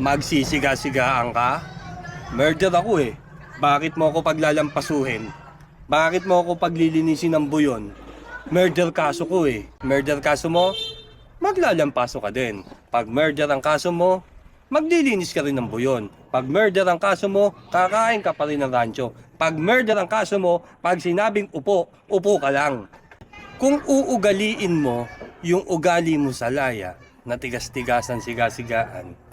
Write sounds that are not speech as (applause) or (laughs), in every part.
Magsisiga-sigaan ka? Murder ako eh. Bakit mo ako paglalampasuhin? Bakit mo ako paglilinisin ng buyon? Murder kaso ko eh. Murder kaso mo? Maglalampaso ka din. Pag murder ang kaso mo, maglilinis ka rin ng buyon. Pag murder ang kaso mo, kakain ka pa rin ng rancho. Pag murder ang kaso mo, pag sinabing upo, upo ka lang. Kung uugaliin mo yung ugali mo sa laya na tigas-tigasan siga-sigaan,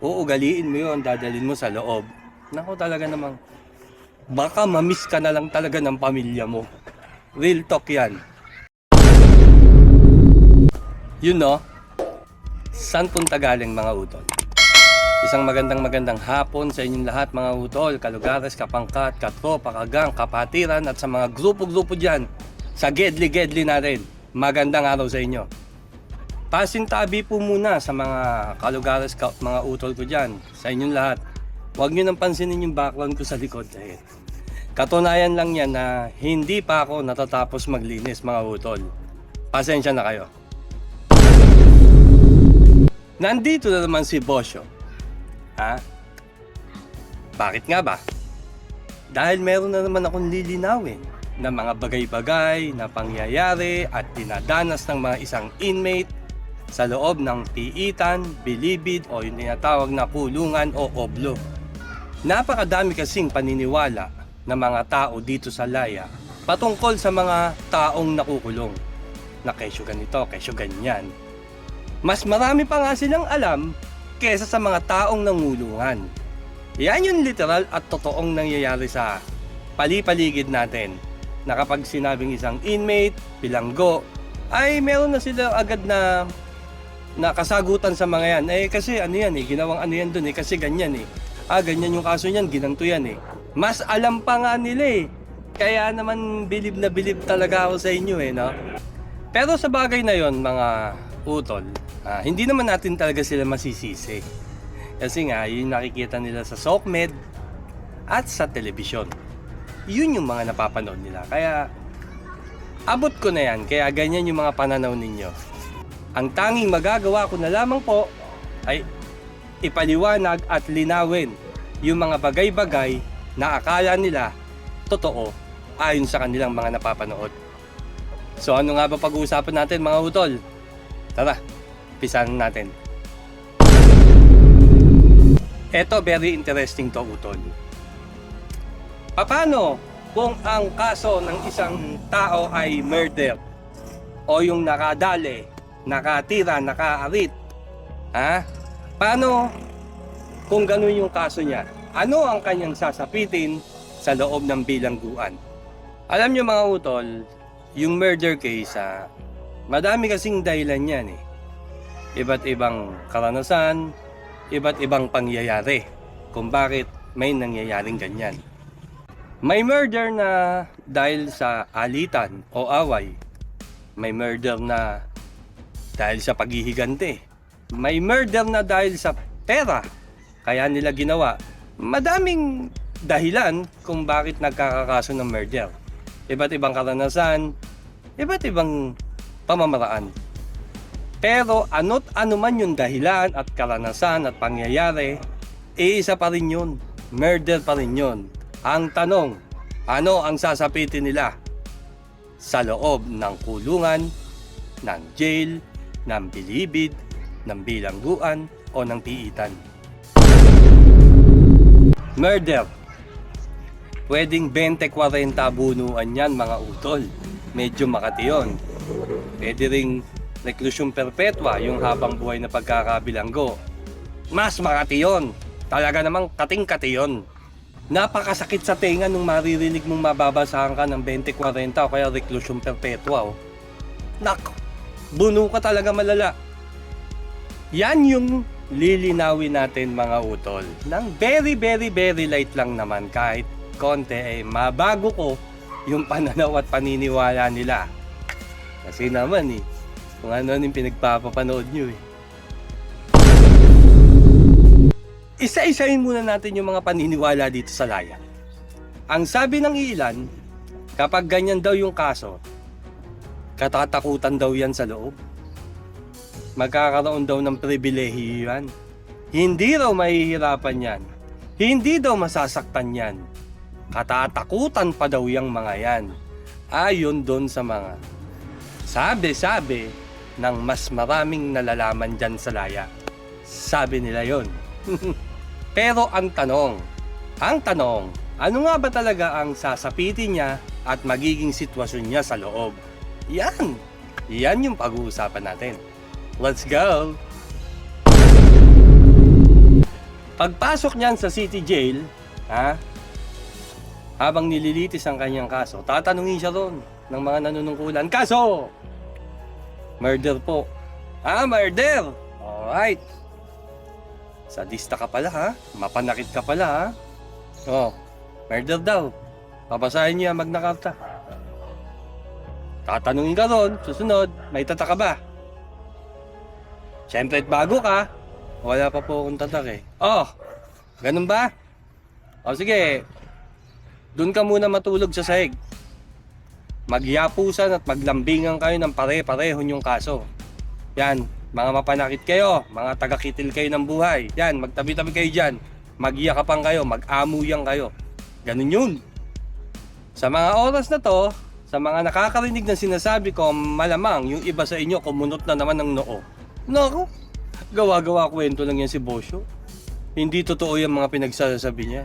uugaliin mo yun, dadalhin mo sa loob. Nako talaga namang, baka mamiss ka na lang talaga ng pamilya mo. Real talk yan. Yun no, saan punta galing mga utol? Isang magandang magandang hapon sa inyong lahat mga utol, kalugares, kapangkat, katropa, kagang, kapatiran at sa mga grupo-grupo dyan sa gedli-gedli natin. Magandang araw sa inyo. Pasintabi po muna sa mga kalugares, ka, mga utol ko dyan, sa inyong lahat. Huwag nyo nang pansinin yung background ko sa likod dahil katunayan lang yan na hindi pa ako natatapos maglinis mga utol. Pasensya na kayo. Nandito na naman si Bosyo. Ha? Bakit nga ba? Dahil meron na naman akong lilinawin na mga bagay-bagay na pangyayari at dinadanas ng mga isang inmate sa loob ng piitan, bilibid o yung tinatawag na kulungan o oblo. Napakadami kasing paniniwala ng mga tao dito sa Laya patungkol sa mga taong nakukulong. Na kesyo ganito, kesyo ganyan. Mas marami pa nga silang alam kesa sa mga taong nangulungan. Yan yung literal at totoong nangyayari sa palipaligid natin na kapag sinabing isang inmate, bilanggo, ay meron na sila agad na nakasagutan sa mga yan. Eh kasi ano yan eh, ginawang ano yan dun eh, kasi ganyan eh. Ah, ganyan yung kaso niyan, ginanto yan eh. Mas alam pa nga nila eh. Kaya naman bilib na bilib talaga ako sa inyo eh, no? Pero sa bagay na yon mga utol, ah, hindi naman natin talaga sila masisisi. Kasi nga, yun nakikita nila sa SOCMED at sa telebisyon. Yun yung mga napapanood nila. Kaya, abot ko na yan. Kaya ganyan yung mga pananaw ninyo. Ang tanging magagawa ko na lamang po ay ipaliwanag at linawin yung mga bagay-bagay na akala nila totoo ayon sa kanilang mga napapanood. So ano nga ba pag-uusapan natin mga utol? Tara, pisan natin. Ito very interesting to utol. Paano kung ang kaso ng isang tao ay murder o yung nakadali, nakatira, nakaarit? Ha? Paano kung ganun yung kaso niya? Ano ang kanyang sasapitin sa loob ng bilangguan? Alam niyo mga utol, yung murder case, ah, madami kasing dahilan yan eh. Iba't ibang karanasan, iba't ibang pangyayari kung bakit may nangyayaring ganyan. May murder na dahil sa alitan o away. May murder na dahil sa paghihigante. May murder na dahil sa pera. Kaya nila ginawa. Madaming dahilan kung bakit nagkakakaso ng murder. Iba't ibang karanasan, iba't ibang pamamaraan. Pero ano't ano man yung dahilan at karanasan at pangyayari, iisa pa rin yun. Murder pa rin yun. Ang tanong, ano ang sasapitin nila? Sa loob ng kulungan, ng jail, ng bilibid, ng bilangguan, o ng piitan. Murder. Pwedeng 20-40 bunuan yan mga utol. Medyo makati yun. Pwede ring reklusyon perpetua yung habang buhay na pagkakabilanggo. Mas makati yun. Talaga namang kating-kati yun. Napakasakit sa tenga nung maririnig mong mababasahan ka ng 20-40 o kaya reklusyon perpetua. Oh. Nak, buno ka talaga malala. Yan yung lilinawin natin mga utol. Nang very very very light lang naman kahit konti eh mabago ko yung (laughs) pananaw at paniniwala nila. Kasi naman eh, kung ano yung pinagpapapanood nyo eh. Isa-isahin muna natin yung mga paniniwala dito sa laya. Ang sabi ng ilan, kapag ganyan daw yung kaso, katatakutan daw yan sa loob. Magkakaroon daw ng pribilehiyo yan. Hindi raw mahihirapan yan. Hindi daw masasaktan yan. Katatakutan pa daw yung mga yan. Ayon doon sa mga sabi-sabi ng mas maraming nalalaman dyan sa laya. Sabi nila yon. (laughs) Pero ang tanong, ang tanong, ano nga ba talaga ang sasapitin niya at magiging sitwasyon niya sa loob? Yan! Yan yung pag-uusapan natin. Let's go! Pagpasok niyan sa city jail, ha? Habang nililitis ang kanyang kaso, tatanungin siya doon ng mga nanunungkulan. Kaso! Murder po. Ah, murder! Alright. Sadista ka pala ha? Mapanakit ka pala ha? Oh, murder daw. Papasahin niya Magna Carta. Tatanungin ka doon, susunod, may tatak ka ba? Siyempre, bago ka, wala pa po akong tatak eh. Oh, ganun ba? O sige, doon ka muna matulog sa sahig. Magyapusan at maglambingan kayo ng pare-pareho yung kaso. Yan, mga mapanakit kayo, mga tagakitil kayo ng buhay. Yan, magtabi-tabi kayo dyan. Magyakapan kayo, mag-amuyang kayo. Ganun yun. Sa mga oras na to, sa mga nakakarinig ng sinasabi ko, malamang yung iba sa inyo kumunot na naman ng noo. Nako, gawa-gawa kwento lang yan si Bosyo. Hindi totoo yung mga pinagsasabi niya.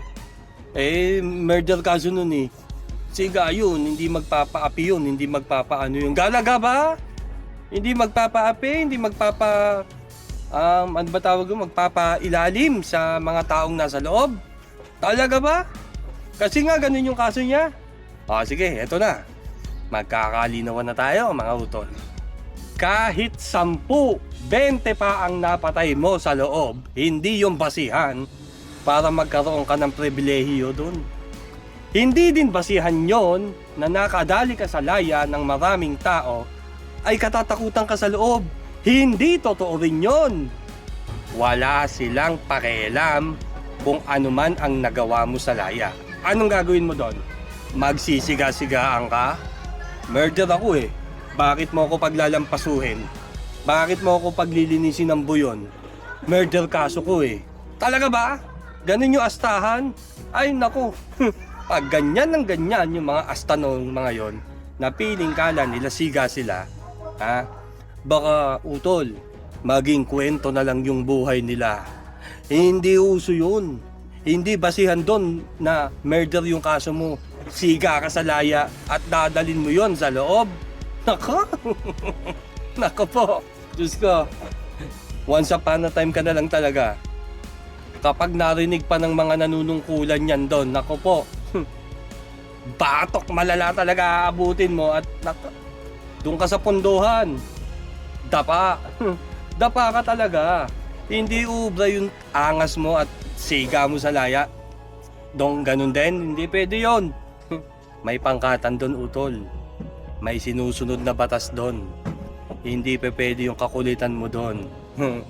Eh, murder kaso nun eh. Siga yun, hindi magpapaapi yun, hindi magpapaano yun. Galaga ba? Hindi magpapaapi, hindi magpapa... Um, ano ba tawag yun? Magpapailalim sa mga taong nasa loob. Talaga ba? Kasi nga ganun yung kaso niya. O sige, eto na. Magkakalinawan na tayo mga utol. Kahit sampu, 20 pa ang napatay mo sa loob, hindi yung basihan para magkaroon ka ng pribilehiyo doon. Hindi din basihan yon na nakadali ka sa laya ng maraming tao ay katatakutan ka sa loob. Hindi totoo rin yon. Wala silang pakialam kung ano man ang nagawa mo sa laya. Anong gagawin mo doon? Magsisiga-sigaan ka? Murder ako eh. Bakit mo ako paglalampasuhin? Bakit mo ako paglilinisin ng buyon? Murder kaso ko eh. Talaga ba? Ganun yung astahan? Ay nako. (laughs) Pag ganyan ng ganyan yung mga asta nung mga yon, na piling kala nila siga sila, ha? Baka utol, maging kwento na lang yung buhay nila. Hindi uso yun. Hindi basihan doon na murder yung kaso mo. Siga ka sa laya at dadalin mo yon sa loob. Nako. (laughs) Nako po. Diyos ko. Once upon a time ka na lang talaga. Kapag narinig pa ng mga nanunungkulan yan doon, nako po. (laughs) Batok malala talaga aabutin mo at nako, doon ka sa punduhan. Dapa. (laughs) Dapa ka talaga. Hindi ubra yung angas mo at siga mo sa laya. Dong ganun din, hindi pwede yon. May pangkatan doon utol. May sinusunod na batas doon. Hindi pa pwede yung kakulitan mo doon. (laughs)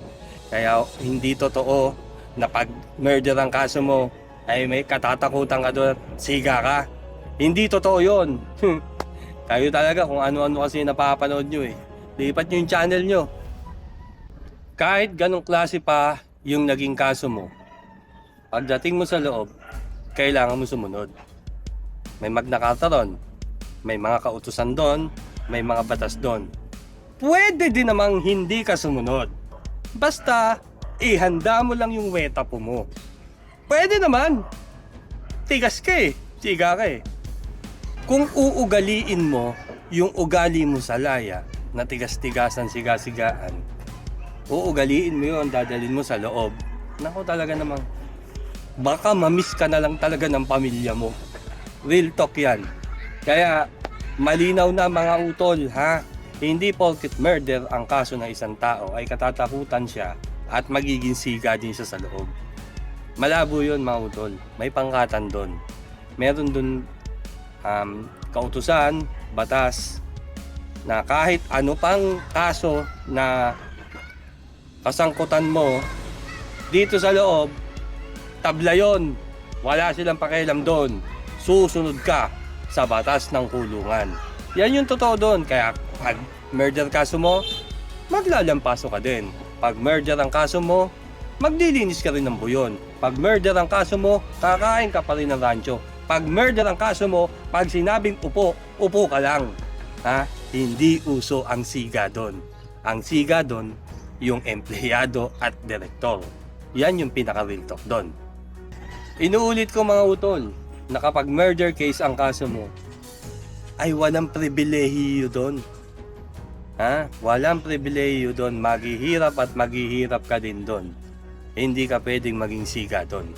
Kaya hindi totoo na pag murder ang kaso mo ay may katatakutan ka doon at siga ka. Hindi totoo yon. (laughs) Kayo talaga kung ano-ano kasi napapanood nyo eh. Lipat nyo yung channel nyo. Kahit ganong klase pa yung naging kaso mo, pagdating mo sa loob, kailangan mo sumunod. May Magna Carta doon, may mga kautusan doon, may mga batas doon. Pwede din namang hindi ka sumunod. Basta, ihanda mo lang yung weta po mo. Pwede naman. Tigas ka eh. Siga ka eh. Kung uugaliin mo yung ugali mo sa laya na tigas-tigasan, siga-sigaan, uugaliin mo yun, dadalin mo sa loob. Nako talaga namang, baka mamiss ka na lang talaga ng pamilya mo. Real talk yan. Kaya, malinaw na mga utol, ha? Hindi porket murder ang kaso ng isang tao ay katatakutan siya at magiging siga din siya sa loob. Malabo yun mga utol. May pangkatan doon. Meron doon um, kautusan, batas, na kahit ano pang kaso na kasangkutan mo dito sa loob, tabla yun. Wala silang pakialam doon. Susunod ka sa batas ng kulungan. Yan yung totoo doon. Kaya pag murder kaso mo, maglalampaso ka din. Pag murder ang kaso mo, maglilinis ka rin ng buyon. Pag murder ang kaso mo, kakain ka pa rin ng rancho. Pag murder ang kaso mo, pag sinabing upo, upo ka lang. Ha? Hindi uso ang siga doon. Ang siga doon, yung empleyado at direktor. Yan yung pinaka-real talk doon. Inuulit ko mga utol, na kapag murder case ang kaso mo, ay walang pribilehiyo doon. Ha? Walang pribilehiyo doon. Maghihirap at maghihirap ka din doon. Hindi ka pwedeng maging siga doon.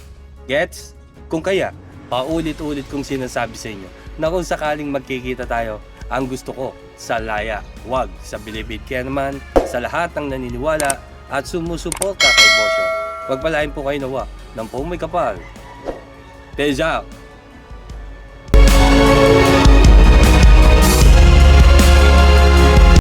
Gets? Kung kaya, paulit-ulit kong sinasabi sa inyo na kung sakaling magkikita tayo, ang gusto ko sa laya, wag sa bilibid. Kaya naman, sa lahat ng naniniwala at sumusuporta kay Bosyo, wagpalain po kayo nawa ng pong may kapal. Peace out!